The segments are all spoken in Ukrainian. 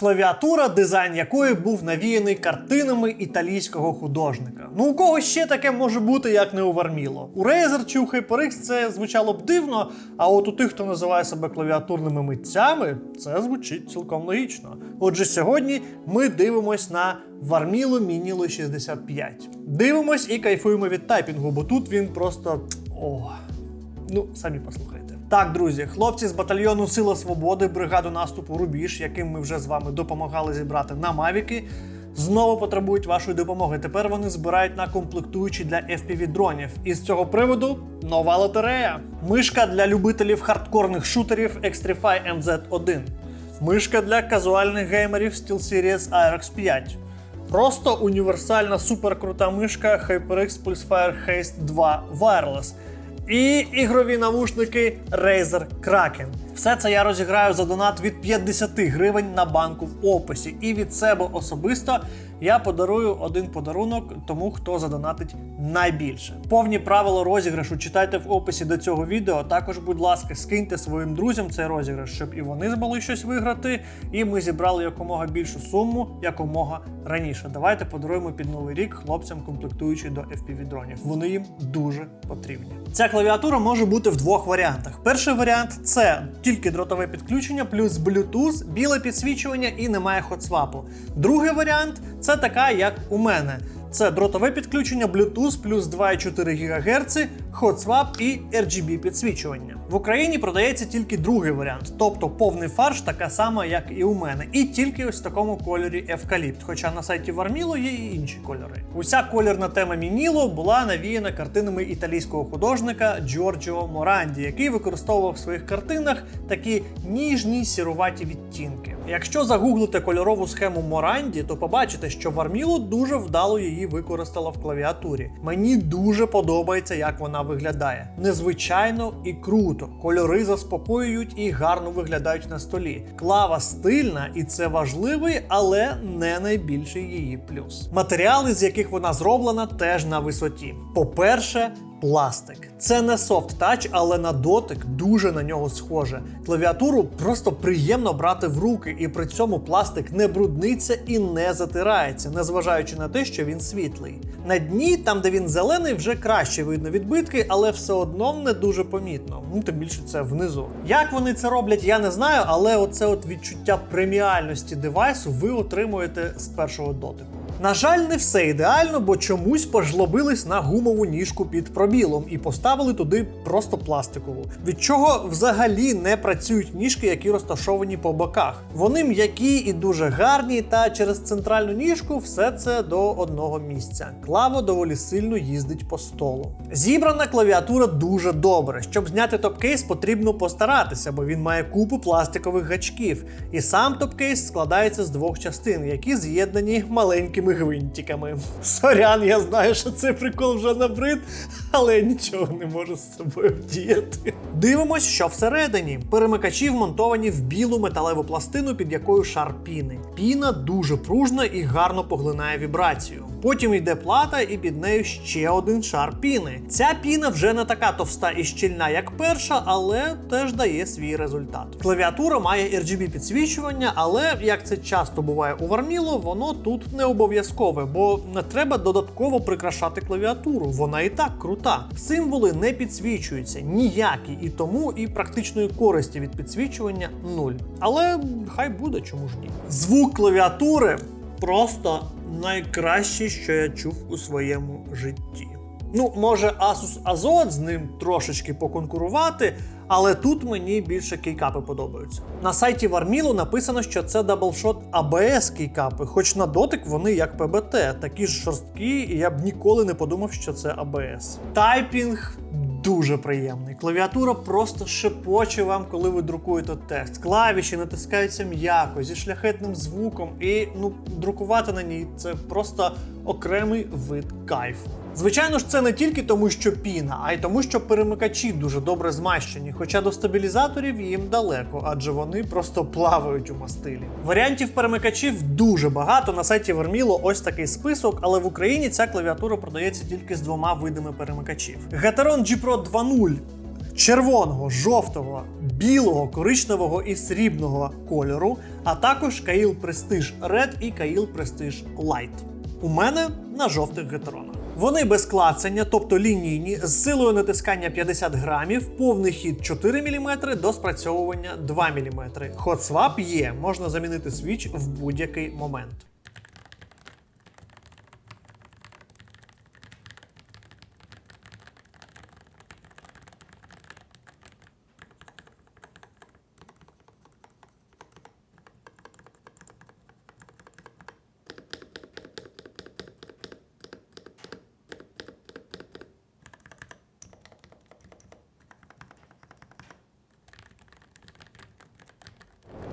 Клавіатура, дизайн якої був навіяний картинами італійського художника. Ну у кого ще таке може бути, як не у Варміло? У Razer чи у HyperX це звучало б дивно, а от у тих, хто називає себе клавіатурними митцями, це звучить цілком логічно. Отже, сьогодні ми дивимось на Варміло Мініло 65. Дивимось і кайфуємо від тайпінгу, бо тут він просто. О. Ну, самі послухайте. Так, друзі, хлопці з батальйону Сила Свободи, бригаду наступу Рубіж, яким ми вже з вами допомагали зібрати на Мавіки, знову потребують вашої допомоги. Тепер вони збирають на комплектуючі для FPV дронів. І з цього приводу нова лотерея. Мишка для любителів хардкорних шутерів Extrify MZ1. Мишка для казуальних геймерів SteelSeries IRX 5. Просто універсальна суперкрута мишка HyperX Pulsefire Haste 2 Wireless. І ігрові навушники Razer Kraken. Все це я розіграю за донат від 50 гривень на банку в описі. І від себе особисто я подарую один подарунок тому, хто задонатить найбільше. Повні правила розіграшу читайте в описі до цього відео. Також, будь ласка, скиньте своїм друзям цей розіграш, щоб і вони змогли щось виграти, і ми зібрали якомога більшу суму якомога раніше. Давайте подаруємо під новий рік хлопцям комплектуючі до FPV дронів. Вони їм дуже потрібні. Ця клавіатура може бути в двох варіантах. Перший варіант це тільки дротове підключення, плюс Bluetooth, біле підсвічування і немає хотсвапу. Другий варіант це така, як у мене. Це дротове підключення, Bluetooth плюс 2,4 ГГц, хотсвап і RGB підсвічування. В Україні продається тільки другий варіант, тобто повний фарш, така сама, як і у мене, і тільки ось в такому кольорі евкаліпт. Хоча на сайті Варміло є і інші кольори. Уся колірна тема Мініло була навіяна картинами італійського художника Джорджіо Моранді, який використовував в своїх картинах такі ніжні сіруваті відтінки. Якщо загуглите кольорову схему Моранді, то побачите, що Варміло дуже вдало її використала в клавіатурі. Мені дуже подобається, як вона виглядає. Незвичайно і круто. Кольори заспокоюють і гарно виглядають на столі. Клава стильна, і це важливий, але не найбільший її плюс. Матеріали, з яких вона зроблена, теж на висоті. По-перше, пластик. Це не софт тач, але на дотик дуже на нього схоже. Клавіатуру просто приємно брати в руки, і при цьому пластик не брудниться і не затирається, незважаючи на те, що він світлий. На дні, там де він зелений, вже краще видно відбитки, але все одно не дуже помітно. Ну тим більше це внизу. Як вони це роблять, я не знаю, але оце от відчуття преміальності девайсу ви отримуєте з першого дотику. На жаль, не все ідеально, бо чомусь пожлобились на гумову ніжку під пробілом і поставили туди просто пластикову. Від чого взагалі не працюють ніжки, які розташовані по боках. Вони м'які і дуже гарні, та через центральну ніжку все це до одного місця. Клава доволі сильно їздить по столу. Зібрана клавіатура дуже добре. Щоб зняти топкейс, потрібно постаратися, бо він має купу пластикових гачків. І сам топкейс складається з двох частин, які з'єднані маленькими гвинтиками. Сорян, я знаю, що цей прикол вже набрид, але я нічого не можу з собою вдіяти. Дивимось, що всередині. Перемикачі вмонтовані в білу металеву пластину, під якою шар піни. Піна дуже пружна і гарно поглинає вібрацію. Потім йде плата, і під нею ще один шар піни. Ця піна вже не така товста і щільна, як перша, але теж дає свій результат. Клавіатура має RGB підсвічування, але як це часто буває у Варміло, воно тут не обов'язкове, бо не треба додатково прикрашати клавіатуру. Вона і так крута. Символи не підсвічуються ніякі, і тому і практичної користі від підсвічування нуль. Але хай буде, чому ж ні. Звук клавіатури просто найкраще, що я чув у своєму житті. Ну, може, Asus Azot з ним трошечки поконкурувати, але тут мені більше кейкапи подобаються. На сайті Варміло написано, що це даблшот ABS кейкапи, хоч на дотик вони як ПБТ, такі ж шорсткі, і я б ніколи не подумав, що це ABS. Тайпінг дуже приємний. Клавіатура просто шепоче вам, коли ви друкуєте текст. Клавіші натискаються м'яко, зі шляхетним звуком, і ну, друкувати на ній це просто окремий вид кайфу. Звичайно ж, це не тільки тому, що піна, а й тому, що перемикачі дуже добре змащені, хоча до стабілізаторів їм далеко, адже вони просто плавають у мастилі. Варіантів перемикачів дуже багато. На сайті Верміло ось такий список, але в Україні ця клавіатура продається тільки з двома видами перемикачів: Gateron G Pro 2.0 червоного, жовтого, білого, коричневого і срібного кольору, а також Kail Prestige Red і Kail Prestige Light. У мене на жовтих гетеронах. Вони без клацання, тобто лінійні, з силою натискання 50 грамів, повний хід 4 мм до спрацьовування 2 мм. Хотсвап є, можна замінити свіч в будь-який момент.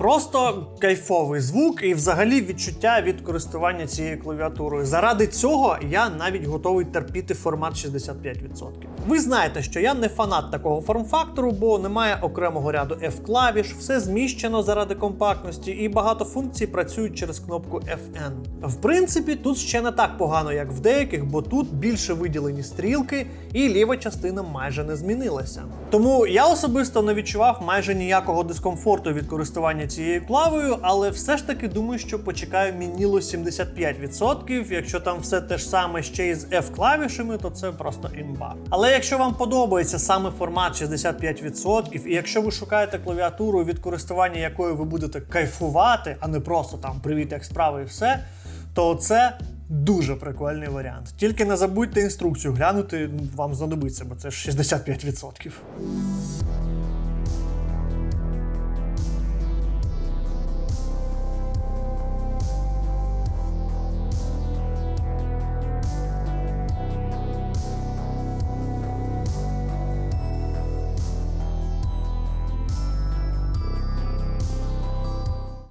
Просто кайфовий звук і взагалі відчуття від користування цією клавіатурою. Заради цього я навіть готовий терпіти формат 65%. Ви знаєте, що я не фанат такого форм-фактору, бо немає окремого ряду F-клавіш, все зміщено заради компактності, і багато функцій працюють через кнопку FN. В принципі, тут ще не так погано, як в деяких, бо тут більше виділені стрілки, і ліва частина майже не змінилася. Тому я особисто не відчував майже ніякого дискомфорту від користування цією клавою, але все ж таки думаю, що почекаю мініло 75%. Якщо там все те ж саме ще й з F-клавішами, то це просто імба. Але якщо вам подобається саме формат 65%, і якщо ви шукаєте клавіатуру, від користування якою ви будете кайфувати, а не просто там привіт, як справи і все, то це дуже прикольний варіант. Тільки не забудьте інструкцію глянути, вам знадобиться, бо це ж 65%.